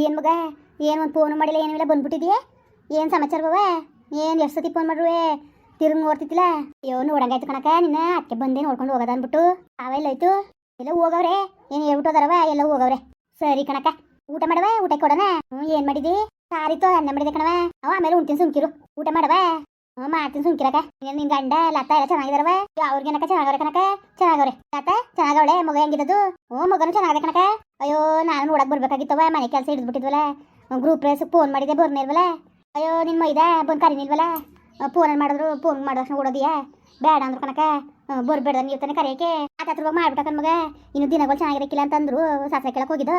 ಏನು ಮಗ? ಏನು ಒಂದು ಫೋನ್ ಮಾಡಿಲ್ಲ ಏನಿಲ್ಲ ಬಂದ್ಬಿಟ್ಟಿದ್ಯೆ? ಏನು ಸಮಾಚಾರವ ಏನು ಎಷ್ಟು ಸತಿ ಫೋನ್ ಮಾಡ್ರುವೆ? ತಿರುಗಿ ನೋಡ್ತಿದ್ದಿಲ್ಲ? ಅಯ್ಯೋ ನೋಡಂಗಾಯ್ತು ಕಣಕ ನಿನ್ನ ಅಕ್ಕೆ ಬಂದೆ ನೋಡ್ಕೊಂಡು ಹೋಗೋದ ಅಂದ್ಬಿಟ್ಟು. ಅವೆಲ್ಲ ಆಯ್ತು. ಎಲ್ಲ ಹೋಗವ್ರೆ? ಏನು ಹೇಳ್ಬಿಟ್ಟು ಹೋದಾರವ? ಎಲ್ಲ ಹೋಗವ್ರೆ. ಸರಿ ಕಣಕ ಊಟ ಮಾಡವ? ಊಟ ಕೊಡೋಣ? ಹ್ಞೂ ಏನು ಮಾಡಿದಿ? ಸಾರಿತ್ತು? ಅನ್ನ ಮಾಡಿದೆ ಕಣವ. ಅವ ಆಮೇಲೆ ಉಣ್ತೀನಿ ಸುಮ್ಕಿರು. ಊಟ ಮಾಡವ? ಹ್ಞೂ ಮಾಡ್ತೀನಿ ಸುಮ್ಕಿರಕ ನಿನ್ ಗಂಡ ಲತ್ತ ಎಲ್ಲ ಚೆನ್ನಾಗಿದಾರವ ಅವ್ರಿಗೇನಕ ಚೆನ್ನಾಗವ್ರೆ ಕಣಕ ಚೆನ್ನಾಗವ್ರೆ. ಲತ್ತ ಚೆನ್ನಾಗವಳೆ? ಮಗ ಹೆಂಗಿದ್ದು? ಹ್ಞೂ, ಮಗನು ಚೆನ್ನಾಗದೆ ಕನಕ ಅಯ್ಯೋ, ನಾನು ನೋಡಕ್ ಬರ್ಬೇಕಾಗಿತ್ತವ ಮನೆ ಕೆಲಸ ಹಿಡಿದ್ಬಿಟ್ಟಿದ್ವಲ್ಲ. ಗ್ರೂಪ್ ರೇಸ್ ಫೋನ್ ಮಾಡಿದೆ ಬರ್ನಿಲ್ವಲ್ಲ ಅಯ್ಯೋ, ನಿನ್ ಮೈದ? ಬಂದು ಕರಿನಿಲ್ವಲ್ಲ ಫೋನಲ್ಲಿ ಮಾಡಿದ್ರು ಫೋನ್ ಮಾಡೋಷ್ಟು ಓಡೋದಿಯಾ? ಬೇಡ ಅಂದ್ರು ಕನಕ ಬರ್ಬೇಡ ನೀವು ತಾನೆ ಕರೆಯಕ್ಕೆ. ಆತ ಹತ್ರ ಮಾಡ್ಬಿಟ್ಟಕನ್ ಮಗ. ಇನ್ನು ದಿನಗಳು ಚೆನ್ನಾಗಿರಕ್ಕಿಲ್ಲ ಅಂತಂದ್ರು ಸಾಸ ಕೆಳಕ್ಕೆ ಹೋಗಿದ್ದು.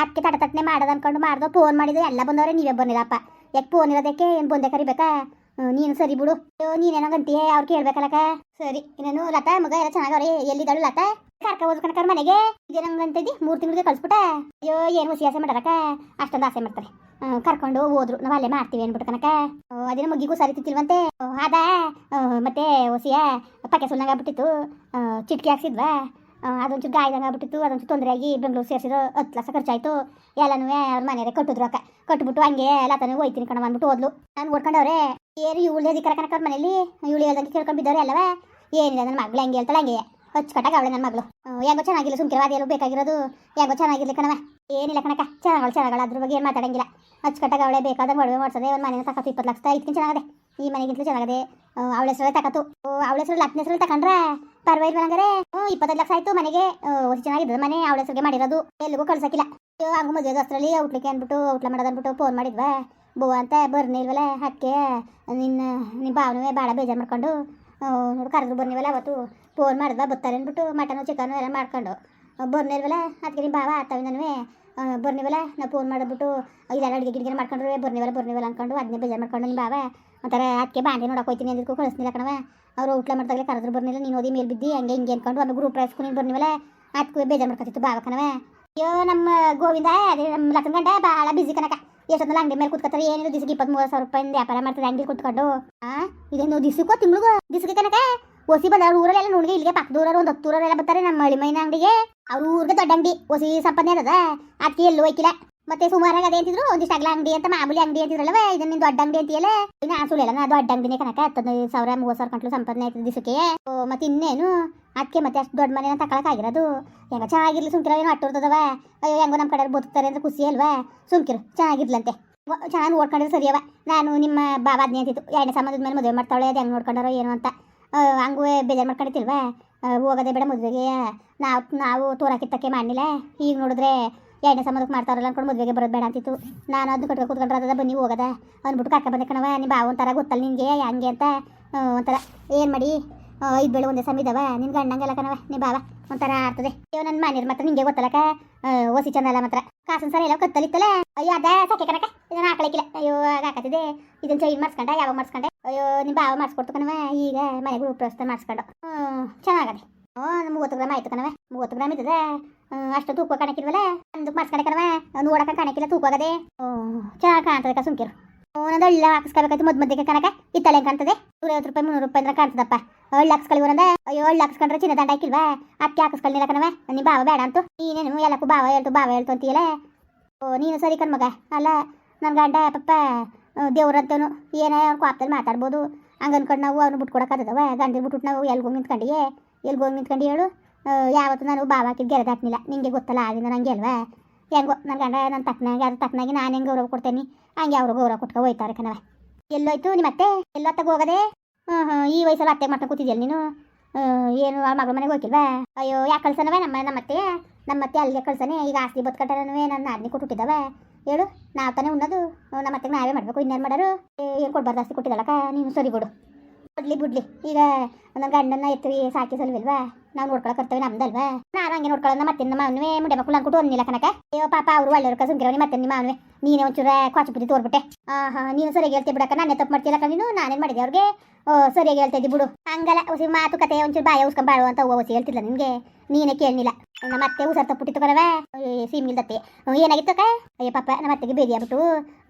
ಅದಕ್ಕೆ ತಟ ತಟ್ಟನೆ ಮಾಡೋದು ಅನ್ಕೊಂಡು ಮಾಡ್ದೋ ಫೋನ್ ಮಾಡಿದ್ದು, ಎಲ್ಲ ಬಂದವ್ರೆ, ನೀವೇ ಬಂದಿರಪ್ಪ. ಯಾಕೆ ಫೋನ್ ಇರೋದಕ್ಕೆ? ಏನು ಬಂದೆ ಕರಿಬೇಕಾ? ನೀನು ಸರಿ ಬಿಡು. ನೀನೇನೋ ಗಂತಿಯೇ ಅವ್ರು ಕೇಳ್ಬೇಕಲ್ಲಕ ಸರಿ, ಇನ್ನೇನು ಲತಾ, ಮಗ ಎಲ್ಲ ಚೆನ್ನಾಗವ್ರೆ ಎಲ್ಲಿದ್ದಾಳು ಲತಾ? ಕರ್ಕ ಹೋದ್ ಕಣಕರ್ ಮನೆಗೆ? ಇದೇನಂಗಂತಿದ್ದಿ ಮೂರು ತಿಂಗಳಿಗೆ ಕಳ್ಸ್ಬಿಟ್ಟೆ. ಅಯ್ಯೋ, ಏನು ಹುಸಿ ಆಸೆ ಮಾಡಾರಕ ಅಷ್ಟೊಂದು ಆಸೆ ಮಾಡ್ತಾರೆ. ಕರ್ಕೊಂಡು ಹೋದ್ರು. ನಾವು ಅಲ್ಲೇ ಮಾಡ್ತೀವಿ ಅನ್ಬಿಟ್ಟು ಕನಕ ಅದೇನೋ ಮುಗ್ಗಿಗೂ ಸರಿ ತಿತ್ತಿಲ್ವಂತೆ ಅದ ಮತ್ತೆ ಹುಸಿಯ ಪಕ್ಕೆ ಸುಣ್ಣಂಗೆ ಆಗ್ಬಿಟ್ಟಿತ್ತು. ಚಿಟ್ಕಿ ಹಾಕ್ಸಿದ್ವಾ? ಅದೊಂಚೂರು ಗಾಯದಂಗೆ ಆಗ್ಬಿಟ್ಟಿತ್ತು. ಅದೊಂಚೂರು ತೊಂದರೆ ಆಗಿ ಬೆಂಗಳೂರು ಸೇರಿಸಿದ್ರು ಹತ್ತು ಲಕ್ಷ ಖರ್ಚಾಯ್ತು. ಎಲ್ಲನೂ ಅವ್ರ ಮನೆಯವರೇ ಕಟ್ಟಿದ್ರು ಅಕ್ಕ. ಕಟ್ಬಿಟ್ಟು ಹಂಗೆ ಲತಾನು ಹೋಯ್ತೀನಿ ಕಣ ಅಂದ್ಬಿಟ್ಟು ಓದ್ಲು ನಾನು ಓಡ್ಕೊಂಡವ್ರೆ ಏನು ಇವಳು ಅಧಿಕಾರ ಕನಕ ಮನೇಲಿ? ಇವಳು ಹೇಳ್ದಂಗೆ ಕೇಳ್ಕೊಂಡು ಬಿದ್ದವ್ರೆ ಅಲ್ಲವ? ಏನಿಲ್ಲ ನನ್ನ ಮಗಳು ಹಂಗೆ ಹೇಳ್ತಾಳೆ, ಹಂಗೆ. ಕಟ್ಟಾಗ ಅವಳೆ ನನ್ನ ಮಗಳು. ಹೆಂಗೋ ಚೆನ್ನಾಗಿಲ್ಲ, ಸುಮ್ಕಿರ ಎಲ್ಲೂ ಬೇಕಾಗಿರೋದು. ಹೆಂಗೋ ಚೆನ್ನಾಗಿರ್ಲಿ ಕಣವ ಏನಿಲ್ಲ ಕಣಕ ಚೆನ್ನಾಗಳು ಚೆನ್ನಾಗಳು ಅದ್ರ ಬಗ್ಗೆ ಏನು ಮಾತಾಡಂಗಿಲ್ಲ. ಅಚ್ಚುಕಟ್ಟಾಗ ಅವಳೆ ಬೇಕಾದ ಒಡವೆ ಮಾಡ್ಸದೆ, ಒಂದು ಮನೇನ ತಕತ್ತು ಇಪ್ಪತ್ತು ಲಕ್ಷ ಇದಕ್ಕಿಂತ ಚೆನ್ನಾಗದೆ. ಈ ಮನೆಗಿಂತಲೂ ಚೆನ್ನಾಗದೆ. ಅವಳ ಹೆಸರಲ್ಲೇ ತಕತ್ತು. ಅವಳ ಹೆಸರು ಹತ್ತನೇ ಹೆಸರು ತಕೊಂಡ್ರೆ? ಪರವಾಗಿಲ್ಲ ಹಂಗಾರೆ. ಹ್ಞೂ ಇಪ್ಪತ್ತೈದು ಲಕ್ಷ ಆಯ್ತು ಮನೆಗೆ. ಒಸಿ ಚೆನ್ನಾಗಿದೆ ಮನೆ, ಅವಳ ಹೆಸರಿಗೆ ಮಾಡಿರೋದು. ಎಲ್ಲಿಗೂ ಕಳ್ಸಕ್ಕಿಲ್ಲ. ಹಂಗ ಮದುವೆ ದೋಸ್ತರಲ್ಲಿ, ಔಟ್ಲಿಕ್ಕೆ ಅಂದ್ಬಿಟ್ಟು, ಔಟ್ಲ ಮಾಡೋದು ಅಂದ್ಬಿಟ್ಟು ಫೋನ್ ಮಾಡಿದ್ವಾ? ಬೋ ಅಂತ ಬರ್ನಿಲ್ವಲ್ಲ ಅದಕ್ಕೆ ನಿನ್ನ ನಿಮ್ಮ ಭಾವನವೇ ಭಾಳ ಬೇಜಾರು ಮಾಡ್ಕೊಂಡು ನೋಡಿ ಕರೆದ್ರು ಬರ್ನಿವಲ್ಲ ಅವತ್ತು ಫೋನ್ ಮಾಡಿದ್ವಾ ಬತ್ತಾರೆ ಅಂದ್ಬಿಟ್ಟು ಮಟನು ಚಿಕನು ಎಲ್ಲ ಮಾಡ್ಕೊಂಡು. ಬರ್ನೇ ಇಲ್ವಲ್ಲ ಅದಕ್ಕೆ ನಿಮ್ಮ ಭಾವ ಆತವಿನೂ ಬರ್ನಿವಲ್ಲ ನಾವು ಫೋನ್ ಮಾಡಿಬಿಟ್ಟು ಇದೆಲ್ಲ ಅಡುಗೆ ಗಿಡಿಗೆ ಮಾಡ್ಕೊಂಡ್ರೆ ಬರ್ನಿವಲ್ಲ ಬರ್ನಿವಲ್ಲ ಅನ್ಕೊಂಡು ಅದನ್ನೇ ಬೇಜಾರು ಮಾಡ್ಕೊಂಡು ನಿಮ್ಮ ಭಾವ. ಒಂಥರ ಅದಕ್ಕೆ ಬಾಂಡೆ ನೋಡಕ್ಕೆ ಹೋಗ್ತೀನಿ ಅಂದಿದ್ದಕ್ಕೂ ಕಳಿಸ್ನಿಲ್ಲ ಕಣವ ಅವ್ರು ಊಟ ಮಾಡ್ದಾಗಲೇ ಕರೆದ್ರು ಬರ್ನಿಲ್ಲ, ನೀನು ಓದಿ ಮೇಲೆ ಬಿದ್ದು, ಹಂಗೆ ಹಿಂಗೆ ಅನ್ಕೊಂಡು ಆಮೇಲೆ ಗ್ರೂಪ್ ರೈಸ್ಕೊಂಡು ನೀನು ಬರ್ನಿವಲ್ಲ ಅದಕ್ಕೂ ಬೇಜಾರು ಮಾಡ್ಕೊತಿತ್ತು ಭಾವ ಕಣವ ಅಯ್ಯೋ, ನಮ್ಮ ಗೋವಿಂದ, ಅದೇ ನಮ್ಮ ಲಕ್ಷ್ಮಣ ಗಂಡ ಭಾಳ ಬಿಸಿ ಕನಕ ಎಷ್ಟೊಂದಲ್ಲ ಅಂಗಡಿ ಮೇಲೆ ಕೂತ್ಕೊತಾರೆ ಏನಿದು ದಿಸಕ್ಕೆ ಇಪ್ಪತ್ತ್ ಮೂರು ಸಾವಿರ ರೂಪಾಯಿಂದ ವ್ಯಾಪಾರ ಮಾಡ್ತಾರೆ ಅಂಗಡಿ ಕೂತ್ಕೊಂಡು. ಆ? ಇದೇನು ದಿಸುಕೋ ತಿಂಗಳಿಗೋ? ದಿಸಕ್ಕೆ ಕನಕ ಬಂದ ಊರಲ್ಲಿ ಊರಲ್ಲೆಲ್ಲ ನೋಡಿಗೆ, ಇಲ್ಲಿಗೆ ಪಕ್ಕದೂರವ್ರು ಒಂದು ಹತ್ತು ಊರವರೆಲ್ಲ ಬರ್ತಾರೆ ನಮ್ಮ ಹಳ್ಳಿ ಮೈನ ಅಂಗಡಿಗೆ. ಅವ್ರ ಊರಿಗೆ ದೊಡ್ಡ ಅಂಗಡಿ ಒಸಿ ಸಂಪಾದನೆ ಅದ. ಅದಕ್ಕೆ ಎಲ್ಲೂ ಹೋಯ್ಕಿಲ್ಲ. ಮತ್ತೆ ಸುಮಾರಾಗಿ ಅದೇ ಅಂತಿದ್ರು, ಒಂದಿಷ್ಟು ಅಗಲ ಅಂಗಡಿ ಅಂತ ಮಾಮೂಲಿ ಅಂಗಡಿ ಅಂತಿದ್ರಲ್ಲವ ಇದನ್ನ ನಿನ್ ದೊಡ್ಡ ಅಂಗಡಿ ಅಂತೀಯಲ್ಲ? ಇನ್ನ ಸುಳ್ಳೆಲ್ಲ ನಾ ದೊಡ್ಡ ಅಂಗಡಿನೇ ಕನಕ ಹತ್ತೊಂದು ಸಾವಿರ, ಮೂವತ್ತು ಸಾವಿರ ಕಂಟ್ಲು ಸಂಪಾದನೆ ಆಯ್ತದ ದಿಸಕ್ಕೆ. ಮತ್ತೆ ಇನ್ನೇನು ಅದಕ್ಕೆ ಮತ್ತೆ ಅಷ್ಟು ದೊಡ್ಡ ಮನೆ ತಕೊಳಕಾಗಿರೋದು ಹೆಂಗ ಚೆನ್ನಾಗಿರ್ಲಿ ಸುಮ್ಕಿರೋ ಏನೋ ಅಟ್ಟೋರ್ತದವ. ಅಯ್ಯೋ, ಹೆಂಗೋ ನಮ್ಮ ಕಡೆ ಬದುಕ್ತಾರೆ ಅಂದ್ರೆ ಖುಷಿ ಅಲ್ವಾ? ಸುಮ್ಕಿರು, ಚೆನ್ನಾಗಿರ್ಲಂತೆ. ಚೆನ್ನಾಗಿ ಸರಿ ಸರಿಯವ ನಾನು ನಿಮ್ಮ ಬಾಬಾ ಅದ್ನೇ ಅಂತಿತ್ತು ಎರಡನೇ ಸಂಬಂಧದ ಮೇಲೆ ಮದುವೆ ಮಾಡ್ತಾಳೆ ಅದು ಹೆಂಗೆ ನೋಡ್ಕೊಂಡಾರೋ ಏನು ಅಂತ. ಹಂಗೂ ಬೇಜಾರು ಮಾಡ್ಕೊಂಡಿತ್ತಿಲ್ವಾ ಹೋಗೋದೇ ಬೇಡ ಮದುವೆಗೆ. ನಾವು ನಾವು ತೋರಾಕಿತ್ತಕ್ಕೆ ಮಾಡಲಿಲ್ಲ. ಈಗ ನೋಡಿದ್ರೆ ಎರಡನೇ ಸಂಬಂಧಕ್ಕೆ ಮಾಡ್ತಾರಲ್ಲ ಅನ್ಕೊಂಡು ಮದುವೆಗೆ ಬರೋದು ಬೇಡ ಅಂತಿತ್ತು. ನಾನು ಅದನ್ನ ಕಟ್ಕೊಂಡು ಕೂತ್ಕೊಂಡ್ರೆ ಅದ ಬನ್ನಿ ಹೋಗದ. ಅಂದ್ಬಿಟ್ಟು ಕರ್ಕ ಬಂದೆ ಕಣವ ನಿಮ್ಮ ಬಾವು ಒಂಥರ ಗೊತ್ತಲ್ಲ ನಿನಗೆ, ಹಂಗೆ ಅಂತ. ಒಂಥರ. ಏನು ಮಾಡಿ? ಇದು ಬೆಳೆ ಒಂದೇ ಸಮ ಇದಾವ. ನಿನ್ ಗಂಡಂಗೆಲ್ಲ ಕಣವ ನೀ ಬಾವ ಒಂಥರ ಆಡ್ತದೆ. ಅಯ್ಯೋ ನನ್ನ ಮನೆಯವ್ರ ಮಾತ್ರ ನಿಂಗೆ ಗೊತ್ತಲಕ ಓಸಿ ಚಂದಲ್ಲ ಮಾತ್ರ. ಕಾಸನ್ ಸರ ಎಲ್ಲ ಕತ್ತಲಿತ್ತಲ್ಲ. ಅಯ್ಯೋ, ಅದ ಸಕ್ಕೆ ಕಣಕ ಇದನ್ನ ಹಾಕಲಿಕ್ಕಿಲ್ಲ. ಅಯ್ಯೋ ಹಾಕತ್ತಿದೆ ಇದನ್ನ ಚೈನ್ ಮಾಡಿಸ್ಕೊಂಡ, ಯಾವಾಗ ಮಾಡಿಸ್ಕೊಂಡೆ? ಅಯ್ಯೋ ನಿಮ್ಮ ಬಾವ ಮಾಡಿಸ್ಕೊಡ್ತು ಕಣವ ಈಗ ಮನೆಗೂ ಪ್ರಸ್ತ ಮಾಡಿಸ್ಕೊಂಡು. ಹ್ಞೂ ಚೆನ್ನಾಗದೆ. ಹ್ಞೂ ಮೂವತ್ತು ಗ್ರಾಮ್ ಆಯ್ತು ಕಣವ ಮೂವತ್ತು ಗ್ರಾಮ್ ಇದ್ದದ. ಅಷ್ಟು ತೂಕ ಕಾಣಕ್ಕಿಲ್ವಲ್ಲ? ಅಂದಕ್ಕೆ ಮಾಡಿಸ್ಕೊಂಡೆ ಕಣವ ನೋಡಕ ಕಣಕ್ಕಿಲ್ಲ ತೂಕ ಆಗದೆ ಚೆನ್ನಾಗಿ ಕಾಣ್ತದೆ ಸುಮ್ಕಿರು. ಒಂದೊಂದು ಹಳ್ಳ ಹಾಕಿಸ್ಕೋಬೇಕಾಯ್ತು ಮದ್ ಮಧ್ಯಕ್ಕೆ ಕನಕ ಇತ್ತಲೆ ಕಾಣ್ತದೆ? ನೂರೈವತ್ತು ರೂಪಾಯಿ, ಮುನ್ನೂರು ರೂಪಾಯಿ ಅಂದ್ರೆ ಕಾಣ್ತದಪ್ಪ. ಹಳ್ಳ ಹಾಕಿಸ್ಕೊಳ್ಳಿ ಒಂದ ಅಯ್ಯೋ ಹಳ್ಳ ಹಾಕಿಸ್ಕೊಂಡ್ರೆ ಚಿನ್ನ ದಂಡ ಹಾಕಿಲ್ವಾ? ಅದಕ್ಕೆ ಹಾಕಿಸ್ಕೊಳ್ಳಿಲ್ಲ ಕಣವ ನಿಮ್ಮ ಬಾವ ಬೇಡ ಅಂತು. ನೀನೇನು ಎಲ್ಲಕ್ಕೂ ಬಾವ ಹೇಳ್ತು ಬಾವ ಹೇಳ್ತು ಅಂತೀಯಲ್ಲ? ಓ, ನೀನು ಸರಿ ಕಣ್ಮಗ ಅಲ್ಲ ನನ್ನ ಗಂಡ, ಪಪ್ಪ ದೇವ್ರಂತವನು ಏನೇ ಅವ್ನು ಕೋಪದಲ್ಲಿ ಮಾತಾಡ್ಬೋದು. ಹಂಗೆ ಅನ್ಕೊಂಡು ನಾವು ಅವ್ನು ಬಿಟ್ಕೊಡಕ್ಕಾಗದವ ಗಂಡ ಬಿಟ್ಬಿಟ್ಟು ನಾವು ಎಲ್ಗೋಗಿ ನಿಂತ್ಕೊಂಡಿಯೇ? ಎಲ್ಗೋಗಿ ನಿಂತ್ಕೊಂಡು ಹೇಳು? ಯಾವತ್ತು ನಾನು ಬಾವ ಹಾಕಿದ್ ಗೆರೆ ದಾಟ್ನಿಲ್ಲ ನಿಂಗೆ ಗೊತ್ತಲ್ಲ, ಆಗಿಂದ ನಂಗೆ ಅಲ್ವಾ? ಹೆಂಗೋ ನನ್ನ ಗಂಡ ನನ್ನ ತಕ್ಕನಾಗಿ ಅದು ತಕ್ಕನಾಗಿ ನಾನು ಹೆಂಗೆ ಗೌರವ ಕೊಡ್ತೇನೆ, ಹಂಗೆ ಅವರು ಗೌರವ ಕೊಟ್ಕ ಹೋಯ್ತಾರೆ ಕಣವ ಎಲ್ಲೋಯ್ತು ನಿಮ್ಮ ಅತ್ತೆ? ಎಲ್ಲೊತ್ತಾಗ ಹೋಗದೆ? ಹ್ಞೂ ಹ್ಞೂ ಈ ವಯಸ್ಸಲ್ಲಿ ಅತ್ತೆ ಮಾಡ್ಕೊಂಡು ಕೂತಿದ್ಯಲ್ಲ ನೀನು? ಏನು ಆ ಮಗಳ ಮನೆಗೆ ಹೋಗಿಲ್ವಾ ಅಯ್ಯೋ, ಯಾಕೆ ಕಳ್ಸನವೇ ನಮ್ಮ ನಮ್ಮ ಅತ್ತೆ? ನಮ್ಮ ಅತ್ತೆ ಅಲ್ಲಿಗೆ ಕಳ್ಸನೆ, ಈಗ ಆಸ್ತಿ ಬದುಕಟ್ಟನವೇ ನನ್ನ ನಾದಿನಿ ಕೊಟ್ಬಿಟ್ಟಿದ್ದಾವೆ ಹೇಳು, ನಾವು ತಾನೇ ಉಣ್ಣೋದು? ನಮ್ಮ ಅತ್ತೆಗೆ ನಾವೇ ಮಾಡಬೇಕು ಇನ್ನೇನು ಮಾಡೋರು? ಏನು ಕೊಡ್ಬಾರ್ದು ಆಸ್ತಿ ಕೊಟ್ಟಿದ್ದಲ್ಲಕ್ಕ ನೀನು ಸರಿ ಬಿಡು. ಬಿಡ್ಲಿ ಬಿಡ್ಲಿ, ಈಗ ನನ್ನ ಗಂಡನ ಎತ್ತಿ ಸಾಕಿ ಸಲ್ವಿಲ್ವಾ? ನಾವು ನೋಡ್ಕೊಳಕ್ ಕರ್ತೇವೆ ನಮ್ದಲ್ವಾ? ನಾನು ಹಂಗೆ ನೋಡ್ಕೊಳ್ಳೋಣ ಮತ್ತೆ ನಮ್ಮ ಅವನೇ ಮುಂಡೆ ಮಕ್ಕಳು ಅನ್ಕೊಟ್ಟು ಒಂದಿಲ್ಲ ಕನಕ ಅಯ್ಯೋ, ಪಾಪ ಅವರು ಒಳ್ಳೆಯವ್ರ ಸುಮ್ಕಿರವನಿ ಮತ್ತೆ ನಿಮ್ಮ ಅವನೇ ನೀನೇ ಒಂಚೂರ ಕ್ವಾಚು ಬುದ್ಧಿ ತೋರ್ಬಿಟ್ಟೆ. ಹಾ ನೀನು ಸರಿಯಾಗಿ ಹೇಳ್ತಿ ಬಿಡಕ್ಕ ನಾನೇ ತಪ್ಪು ಮಾಡ್ತೀಯಲ್ಲ ಕಣ್ಣು ನೀನು? ನಾನೇನು ಮಾಡಿದೆ ಅವ್ರಿಗೆ? ಸರಿಯಾಗಿ ಹೇಳ್ತಾ ಇದ್ದಿ ಬಿಡು. ಹಂಗಲ್ಲ ಹೊಸಿ ಮಾತುಕತೆ ಒಂಚೂರು ಬಾಯ ಉಸ್ಕೊಂಬಾಳು ಅಂತ ಓಸಿ ಹೇಳ್ತಿಲ್ಲ ನಿಮಗೆ. ನೀನೇ ಕೇಳಲಿಲ್ಲ ನಮ್ಮ ಅತ್ತೆ ಉಸರ್ ತಪ್ಪುಟ್ಟಿತ್ತು ಕಣವ ಸೀಮಿಲ್ದತ್ತೆ ಏನಾಗಿತ್ತಕ್ಕ ಅಯ್ಯ, ಪಾಪ, ನಮ್ಮ ಅತ್ತೆಗೆ ಬೇದಿ ಆಗ್ಬಿಟ್ಟು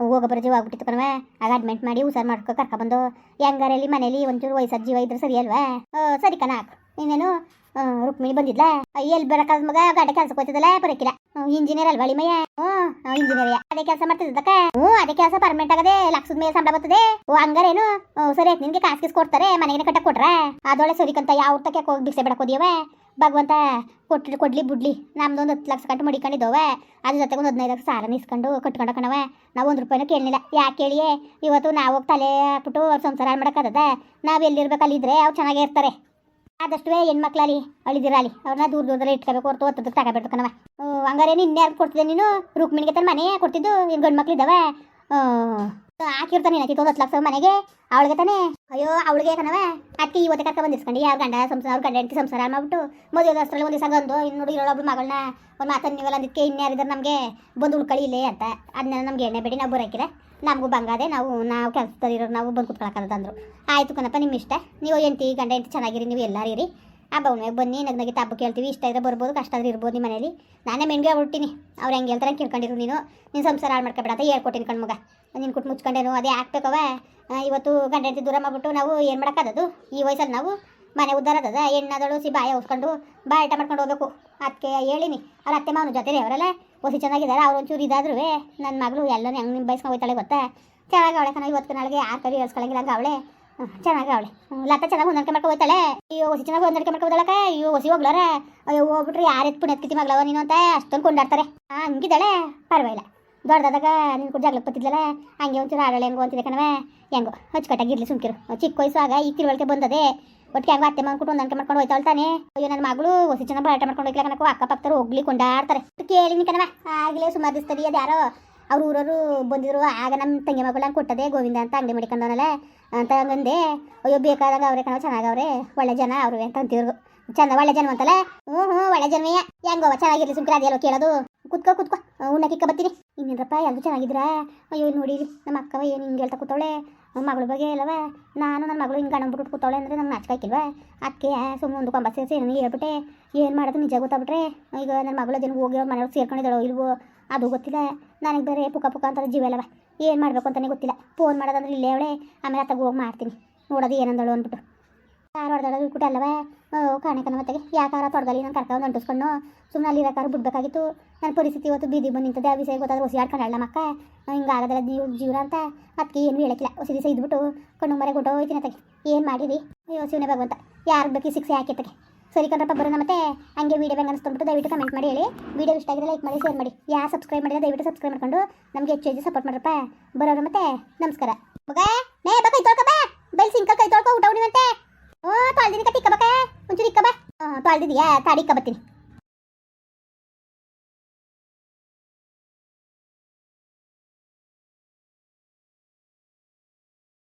ಹೋಗೋ ಬರೋ ಜೀವ ಆಗ್ಬಿಟ್ಟಿತ್ತು ಕಣವ ಆಗ ಅಡ್ಮಿಂಟ್ ಮಾಡಿ ಉಸಾರ್ ಮಾಡ್ಕೊ ಕರ್ಕೊಬಂದು ಹೆಂಗಾರಲ್ಲಿ ಮನೇಲಿ ಒಂಚೂರು ವಯಸ್ಸಾದ ಜೀವ ಇದ್ರೆ ಸರಿ ಅಲ್ವಾ ಸರಿ ಕಣ. ಇನ್ನೇನು ರುಕ್ಮಿಣಿ ಬಂದಿದ್ಲ? ಎಲ್ಲಿ ಬರಕಾದ ಮಗ? ಗಾಡಿ ಕೆಲ್ಸಕ್ಕೆ ಹೋಯ್ತದಲ್ಲ ಬರಕಿಲ್ಲ. ಇಂಜಿನಿಯರ್ ಅಲ್ವಾ ಮಯ ಹ್ಞೂ ಇಂಜಿನಿಯರ್ ಅದೇ ಕೆಲಸ ಮಾಡ್ತಿದ್ದಕ್ಕ? ಹ್ಞೂ, ಅದೇ ಕೆಲಸ ಪರ್ಮನೆಂಟ್ ಆಗದೆ ಲಕ್ಷದ ಮೇಲೆ ಸಂಬಳ ಬರ್ತದೆ. ಓ, ಹಂಗಾರೇನು? ಸರಿ ಆಯ್ತು, ನಿನ್ಗೆ ಕಾಸು ಕಿಸ್ ಕೊಡ್ತಾರೆ ಮನೆಗೆ ಕಟ್ಟ ಕೊಟ್ರ? ಅದೊಳೆ ಸರಿಕಂತ ಯಾವ ಊಟಕ್ಕೆ ಹೋಗಿ ಬಿಕ್ಸೆ ಬಿಡಕ್ ಹೋದಿಯವ ಭಗವಂತ ಕೊಟ್ಲಿ, ಕೊಡ್ಲಿ, ಬಿಡ್ಲಿ. ನಮ್ದೊಂದು ಹತ್ತು ಲಕ್ಷ ಗಂಟು ಮಡಿಕೊಂಡಿದ್ದವೆ ಅದ್ರ ಜೊತೆಗೆ ಒಂದು ಹದಿನೈದು ಲಕ್ಷ ಸಾಲ ನಿಸ್ಕೊಂಡು ಕಟ್ಕೊಂಡ ಕಣವ ನಾವು ಒಂದು ರೂಪಾಯಿನೂ ಕೇಳಲಿಲ್ಲ ಯಾಕೆ ಕೇಳಿಯೇ? ಇವತ್ತು ನಾವು ಹೋಗಿ ತಲೆ ಹಾಕ್ಬಿಟ್ಟು ಅವ್ರ ಸಂಸಾರ ಮಾಡಕ್ಕಾಗದ ನಾವು ಎಲ್ಲಿರ್ಬೇಕು ಅಲ್ಲಿದ್ರೆ ಅವ್ರು ಚೆನ್ನಾಗೇ ಇರ್ತಾರೆ. ಆದಷ್ಟು ಹೆಣ್ಮಕ್ಳಲ್ಲಿ ಅಳಿದಿರಲಿ, ಅವ್ರನ್ನ ದೂರ ದೂರದಲ್ಲಿ ಇಟ್ಕೋಬೇಕು, ಹೊರತು ಹೊತ್ತದ ತಗೋಬೇಕು ಕಣವ ಹಂಗಾರೆ ಇನ್ಯಾರು ಕೊಡ್ತಿದ್ದೆ ನೀನು? ರುಕ್ಮಿಣಿಗೆ ತನ್ನ ಮನೆ ಕೊಡ್ತಿದ್ದು ಏನು ಗಂಡು ಮಕ್ಳಿದ್ದಾವೆ ಹಾಕಿರ್ತಾನೆ ಅಕ್ಕಿ ಹತ್ತು ಲಕ್ಷ ಮನೆಗೆ. ಅವಳಿಗೆ ತಾನೆ. ಅಯ್ಯೋ, ಅವಳಿಗೆ ಕಣವ ಅಕ್ಕಿ ಇವತ್ತೆ ಕರ್ಕ ಬಂದಿಸ್ಕೊಂಡು ಯಾವ ಗಂಡ ಸಂಸಾರ, ಅವ್ರ ಗಂಡ ಹೆಂಡತಿ ಸಂಸಾರ ಮಾಡ್ಬಿಟ್ಟು ಮದುವೆ ಅಷ್ಟರಲ್ಲಿ ಒಂದು ದಿವಸ ಗಂದು ಇನ್ನು ನೋಡಿ, ಇರೋಳೊಬ್ಳು ಮಗಳನ್ನ ಒಂದು ಮಾತನ್ನು ನೀವಲ್ಲ ಅದಕ್ಕೆ ಇನ್ಯಾರಿದ್ರೆ ನಮಗೆ? ಬಂದು ಉಳ್ಕೊಳ್ಳಿ ಇಲ್ಲೇ ಅಂತ. ಅದನ್ನೆಲ್ಲ ನಮ್ಗೆ ಎಣ್ಣೆ ಬೇಡಿ, ನಾವು ಬರೋಕಿಲ್ಲ. ನಮಗೂ ಬಂಗಾದೆ ನಾವು ನಾವು ಕೆಲಸದಲ್ಲಿರೋರು, ನಾವು ಬಂದು ಕುತ್ಕೊಳಕ್ಕಂತಂದ್ರು ಆಯಿತು ಕಣಪ್ಪ ನಿಮ್ಮ ಇಷ್ಟ ನೀವು ಹೆಂಡತಿ, ಗಂಡ, ಹೆಂಡತಿ ಚೆನ್ನಾಗಿರಿ, ನೀವು ಎಲ್ಲರೂ ಹಬ್ಬ ಹುಣ್ಣಿಮೆಗೆ ಬನ್ನಿ, ನಗ್ ನಗಿ ಹಬ್ಬ ಕೇಳ್ತೀವಿ. ಇಷ್ಟ ಇದ್ರೆ ಬರ್ಬೋದು, ಕಷ್ಟ ಆದ್ರೆ ಇರ್ಬೋದು ನಿಮ್ಮ ಮನೇಲಿ. ನಾನೇ ಮೆಣ್ಗೆ ಹುಟ್ಟಿನಿ. ಅವ್ರು ಹೆಂಗೆ ಹೇಳ್ತಾರೆ ಕೇಳ್ಕೊಂಡಿರು ನೀನು. ನಿನ್ನ ಸಂಸಾರ ಹಾಳು ಮಾಡ್ಕೊಬೇಡ ಅಂತ ಹೇಳ್ಕೊಟ್ಟಿನಿ ಕಣ್ಮಗ ನಿನ್ನ ಕುಟ್ ಮುಚ್ಕೊಂಡೇನು, ಅದೇ ಹಾಕ್ಬೇಕವ ಇವತ್ತು ಗಂಡ ಹೆಂಡತಿ ದೂರ ಮಾಡ್ಬಿಟ್ಟು ನಾವು ಏನು ಮಾಡೋಕ್ಕಾದದು ಈ ವಯಸ್ಸಲ್ಲಿ ನಾವು ಮನೆ ಉದ್ದಾರ ಅದ ಹೆಣ್ಣಾದಳು ಸಿ ಬಾಯ ಉಸ್ಕೊಂಡು ಬಾಯಟ ಮಾಡ್ಕೊಂಡು ಹೋಗ್ಬೇಕು. ಅದಕ್ಕೆ ಹೇಳಿನಿ. ಅವ್ರ ಅತ್ತೆ ಮಾವನ ಜೊತೆ ಅವರೆಲ್ಲ. ಹೊಸಿ ಚೆನ್ನಾಗಿದ್ದಾರೆ. ಅವ್ರು ಒಂಚೂರು ಇದಾದ್ರೂ ನನ್ನ ಮಗಳು ಎಲ್ಲರೂ ಹೆಂಗೆ ನಿಮ್ಮ ಬಯಸ್ಕೊಂಡು ಹೋಗ್ತಾಳೆ ಗೊತ್ತಾ? ಚೆನ್ನಾಗಿ ಅವಳೆ ಕಣ. ಇವತ್ತು ನಾಳೆಗೆ ಯಾರು ಕರಿ ಹೇಳ್ಸ್ಕೊಳಂಗಿಲ್ಲ ಅವಳೆ. ಚೆನ್ನಾಗಿ ಅವಳೆ. ಲತಾ ಚೆನ್ನಾಗಿ ಹೊಂದಾಣಿಕೆ ಮಾಡ್ಕೊ ಹೋಗ್ತಾಳೆ ಅಯ್ಯೋ ಹೊಸಿ ಚೆನ್ನಾಗಿ ಹೊಂದಾಣಿಕೆ ಮಾಡ್ಕೊ ಅಯ್ಯೋ ಹೊಸಿ ಹೋಗ್ಲಾರ. ಅಯ್ಯೋ, ಹೋಗ್ಬಿಟ್ರೆ ಯಾರು ಎತ್ ಪುಣ್ಯ ಎತ್ಕಿತಿ ಮಗಳವ ನೀನು ಅಂತ ಅಷ್ಟೊಂದು ಕೊಂಡಾಡ್ತಾರೆ. ಹಾಂ ಹಂಗಿದ್ದಾಳೆ. ಪರವಾಗಿಲ್ಲ. ದೊಡ್ಡದಾದಾಗ ನೀನು ಕೂಡ ಜಾಗ್ಲಕ್ಕೆ ಬತ್ತಿದ್ಲಲ್ಲ ಹಂಗೆ ಒಂಚೂರು ಆಡಳೆ ಹೆಂಗೋ ಅಂತಿದೆ ಕಣವೆ ಹೆಂಗೋ ಅಚ್ಚುಕಟ್ಟಾಗಿರ್ಲಿ ಸುಮ್ಕಿರು. ಚಿಕ್ಕ ವಯಸ್ಸು ಆಗ ಈ ತಿಳುವಳಿಕೆ ಬಂದದೆ. ಒಟ್ಟಿಗೆ ಹೆಂಗೋ ಅತ್ತೆ ಮಾಡ್ಕೊಂಡು ಹೊಂದಾಣಿಕೆ ಮಾಡ್ಕೊಂಡು ಹೋಯ್ತಾಳೆ ತಾನೆ ಅಯ್ಯೋ, ನನ್ನ ಮಗಳು ಹೊಸಿ ಚೆನ್ನಾಗಿ ಬರಾಟ ಮಾಡ್ಕೊಂಡು ಹೋಗ್ಲಿಕ್ಕೆ ಕಣಕ್ಕೂ. ಅಕ್ಕಪಕ್ಕರು ಹೋಗ್ಲಿ ಕೊಂಡಾಡ್ತಾರೆ. ಕೇಳಿನಿ ಕಣವ ಆಗಲೇ ಸುಮಾರು ದಿಸ್ತದಿ ಅದು ಯಾರೋ ಅವ್ರ ಊರವರು ಬಂದಿದ್ರು, ಆಗ ನಮ್ಮ ತಂಗಿ ಮಗಳನ್ನ ಕೊಟ್ಟದೆ ಗೋವಿಂದ ಅಂತ ಅಂಗಡಿ ಮಾಡಿಕೊಂಡವನಲ್ಲ ಅಂತ ಹಂಗಂದೆ ಅಯ್ಯೋ ಬೇಕಾದಾಗ ಅವ್ರೆ ಕಣವ ಚೆನ್ನಾಗವ್ರೆ, ಒಳ್ಳೆ ಜನ ಅವ್ರು ಅಂತ ಅಂತಿದ್ರು. ಚಂದ, ಒಳ್ಳೆ ಜನ ಅಂತಲ್ಲ? ಹ್ಞೂ ಹ್ಞೂ ಒಳ್ಳೆ ಜನವೇ ಹೆಂಗೋ, ಚೆನ್ನಾಗಿರ್ಲಿ ಸುಮ್ಕಿರ ಅದೆಲ್ಲೋ ಕೇಳೋದು? ಕುತ್ಕೋ ಕುತ್ಕೋ ಉಣ್ಣಕ್ಕಿಕ್ಕ ಬರ್ತೀನಿ. ಇನ್ನೇನಪ್ಪ ಎಲ್ಲರೂ ಚೆನ್ನಾಗಿದ್ರ ಅಯ್ಯೋ ನೋಡಿರಿ ನಮ್ಮ ಅಕ್ಕವ ಏನು ಹಿಂಗೆ ಹೇಳ್ತಾ ಕೂತವಳೆ. ಮಗಳ ಬಗ್ಗೆ ಅಲ್ಲವ ನಾನು ನನ್ನ ಮಗಳು ಹಿಂಗೆ ಗಂಡ ಬಿಟ್ಟು ಕೂತವಳೆ ಅಂದರೆ ನಂಗೆ ನಾಚಿಕಾಯ್ಕಿಲ್ವ ಅದಕ್ಕೆ ಸುಮ್ಮನೆ ಒಂದು ಕೊಂಬ ಸೇರಿಸಿ ನನಗೆ ಹೇಳ್ಬಿಟ್ಟೆ. ಏನು ಮಾಡೋದು ನಿಜ ಗೊತ್ತಾಗ್ಬಿಟ್ರೆ, ಈಗ ನನ್ನ ಮಗಳು ದಿನ ಹೋಗಿ ಅವ್ರ ಮನೆಯವ್ರು ಸೇರ್ಕೊಂಡಿದ್ದಾಳೋ ಇಲ್ವೋ ಅದು ಗೊತ್ತಿಲ್ಲ. ನನಗೆ ಬೇರೆ ಪುಕ್ಕ ಪುಕ್ಕ ಅಂತ ಜೀವ ಅಲ್ಲವ. ಏನು ಮಾಡಬೇಕು ಅಂತಲೇ ಗೊತ್ತಿಲ್ಲ. ಫೋನ್ ಮಾಡೋದಂದ್ರೆ ಇಲ್ಲೇ ಅವಳೆ. ಆಮೇಲೆ ಅತ್ತಾಗ ಹೋಗಿ ಮಾಡ್ತೀನಿ. ನೋಡೋದು ಏನಂದಳು ಅಂದ್ಬಿಟ್ಟು. ಕಾರ್ ಹೊಡೆದಾಡೋದು ಬಿಟ್ಟು ಅಲ್ಲವ? ಕಾಣಕನ ಮತ್ತೆ ಯಾಕಾರ ತೊಡಗಲಿ ನಾನು ಕರ್ಕೊಂಡು ಅಂಟಿಸ್ಕೊಂಡು ಸುಮ್ಮನೆ ಅಲ್ಲಿ ಇರೋಕಾರ ಬಿಡ್ಬೇಕಾಗಿತ್ತು. ನನ್ನ ಪರಿಸ್ಥಿತಿ ಇವತ್ತು ಬೀದಿ ಬಂದು ನಿಂತದೆ. ಆ ವಿಷಯ ಗೊತ್ತಾದ್ರೆ ಹೊಸಿ ಆಡ್ಕೊಂಡಲ್ಲ ಮಕ್ಕ ಹಿಂಗಾಗದಲ್ಲ ಜೀವ, ಜೀವನ ಅಂತ? ಅದಕ್ಕೆ ಏನು ಹೇಳಕ್ಕಿಲ್ಲ. ಹೊಸ ದಿವಸ ಇದ್ಬಿಟ್ಟು ಕಣ್ಣು ಮರೆ ಗುಡ್ಡ ಹೋಯ್ತೀನಿ ಅತ್ತಗೆ. ಏನು ಮಾಡಿರಿ ಅಯ್ಯೋ, ಶಿವನೇ ಭಗವಂತ. ಯಾರು ಬೇಕು ಶಿಕ್ಷೆ ಹಾಕಿತ್ತಗೆ ಸರಿ ಕಣ್ರಪ್ಪ, ಬರೋಣ ಮತ್ತೆ. ಹಂಗೆ ವೀಡಿಯೋ ಹೆಂಗೆ ಅನಿಸ್ಕೊಂಡ್ಬಿಟ್ಟು ದಯವಿಟ್ಟು ಕಮೆಂಟ್ ಮಾಡಿ ಹೇಳಿ. ವೀಡಿಯೋ ಇಷ್ಟ ಆಗಿದ್ರೆ ಲೈಕ್ ಮಾಡಿ ಶೇರ್ ಮಾಡಿ. ಯಾರು ಸಬ್ಸ್ಕ್ರೈಬ್ ಮಾಡಿದ್ರೆ ದಯವಿಟ್ಟು ಸಬ್ಸ್ಕ್ರೈಬ್ ಮಾಡ್ಕೊಂಡು. ನಮಗೆ ಹೆಚ್ಚು ಹೆಚ್ಚು ಸಪೋರ್ಟ್ ಮಾಡ್ರಪ್ಪ. ಬರೋಣ ಮತ್ತೆ, ನಮಸ್ಕಾರ. ಮಗ, ನೇ ಬಾ ಕೈ ತೊಳ್ಕೊ ಬಾ ಬೈಲ್ ಸಿಂಕ ಕೈ ತೊಳ್ಕೊ ಊಟ ಉಣಿವಂತೆ ಓ ತೊಳ್ದಿನಿ ಕತ್ತಿ ಇಕ್ಕ ಬಾ ಒಂಚೂರು ಇಕ್ಕ ಬಾ ತೊಳ್ದಿದ್ಯಾ ತಾಡಿ ಇಕ್ಕ ಬರ್ತೀನಿ.